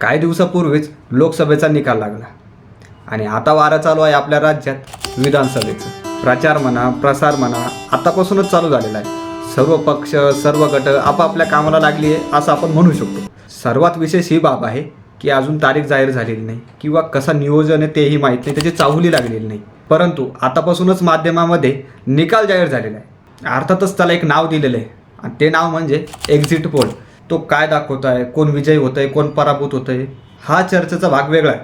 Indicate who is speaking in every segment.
Speaker 1: काही दिवसापूर्वीच लोकसभेचा निकाल लागला. आणि आता वारा चालू आहे आपल्या राज्यात विधानसभेचं. प्रचार म्हणा प्रसार म्हणा आतापासूनच चालू झालेला आहे. सर्व पक्ष सर्व गट आपापल्या कामाला लागली आहे असं आपण म्हणू शकतो. सर्वात विशेष ही बाब आहे की अजून तारीख जाहीर झालेली नाही किंवा कसं नियोजन आहे तेही माहीत नाही त्याची चाहुली लागलेली नाही. परंतु आतापासूनच माध्यमामध्ये निकाल जाहीर झालेला आहे. अर्थातच त्याला एक नाव दिलेलं आहे. आणि ते नाव म्हणजे एक्झिट पोल तो काय दाखवत आहे कोण विजयी होत आहे कोण पराभूत होत आहे हा चर्चेचा भाग वेगळा आहे.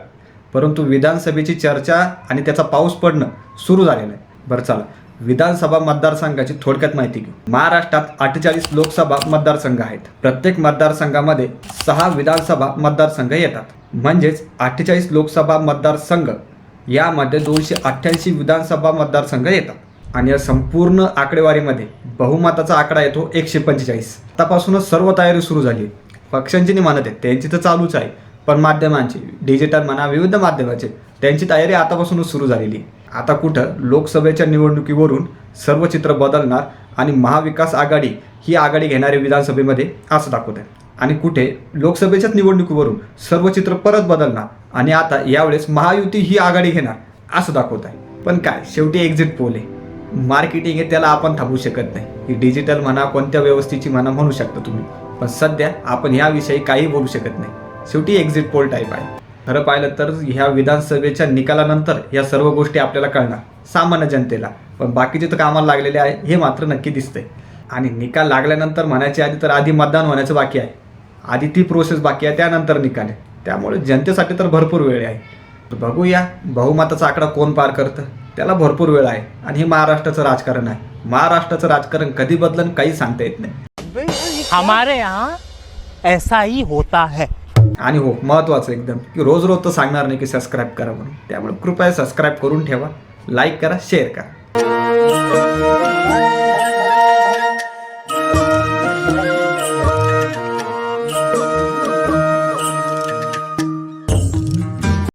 Speaker 1: परंतु विधानसभेची चर्चा आणि त्याचा पाऊस पडणं सुरू झालेलं आहे. बरं चला. विधानसभा मतदारसंघाची थोडक्यात माहिती घेऊ. महाराष्ट्रात अठ्ठेचाळीस लोकसभा मतदारसंघ आहेत. प्रत्येक मतदारसंघामध्ये सहा विधानसभा मतदारसंघ येतात. म्हणजेच अठ्ठेचाळीस लोकसभा मतदारसंघ यामध्ये दोनशे अठ्ठ्याऐंशी विधानसभा मतदारसंघ येतात. आणि या संपूर्ण आकडेवारीमध्ये बहुमताचा आकडा येतो एकशे पंचेचाळीस. आतापासूनच सर्व तयारी सुरू झाली. आहे पक्षांची नाही म्हणत आहे त्यांची तर चालूच आहे. पण माध्यमांची डिजिटल म्हणा विविध माध्यमाचे त्यांची तयारी आतापासूनच सुरू झालेली. आहे आता कुठं लोकसभेच्या निवडणुकीवरून सर्व चित्र बदलणार आणि महाविकास आघाडी ही आघाडी घेणारे विधानसभेमध्ये असं दाखवत आहे. आणि कुठे लोकसभेच्याच निवडणुकीवरून सर्व चित्र परत बदलणार आणि आता यावेळेस महायुती ही आघाडी घेणार असं दाखवत आहे. पण काय शेवटी एक्झिट पोल आहे. मार्केटिंग आहे त्याला आपण थांबवू शकत नाही. ही डिजिटल म्हणा कोणत्या व्यवस्थेची म्हणा म्हणू शकता तुम्ही. पण सध्या आपण ह्याविषयी काही बोलू शकत नाही. शेवटी एक्झिट पोल टाईप आहे. खरं पाहिलं तर ह्या विधानसभेच्या निकालानंतर या सर्व गोष्टी आपल्याला कळणार सामान्य जनतेला. पण बाकीचे तर कामाला लागलेले आहे हे मात्र नक्की दिसतंय. आणि निकाल लागल्यानंतर म्हणायची आधी तर आधी मतदान होण्याचं बाकी आहे. आधी ती प्रोसेस बाकी आहे त्यानंतर निकाल आहे. त्यामुळे जनतेसाठी तर भरपूर वेळ आहे. तर बघूया बहुमताचा आकडा कोण पार करतं? त्याला भरपूर वेळ आहे आणि हे महाराष्ट्राचं राजकारण आहे. महाराष्ट्राचं राजकारण कधी बदलन काही सांगता येत नाही.
Speaker 2: हमारे यहाँ ऐसा ही होता है.
Speaker 1: आणि हो महत्त्वाचं एकदम की रोज रोज तर सांगणार नाही की सबस्क्राईब करा म्हणून. त्यामुळे कृपया सबस्क्राईब करून ठेवा लाईक करा शेअर करा.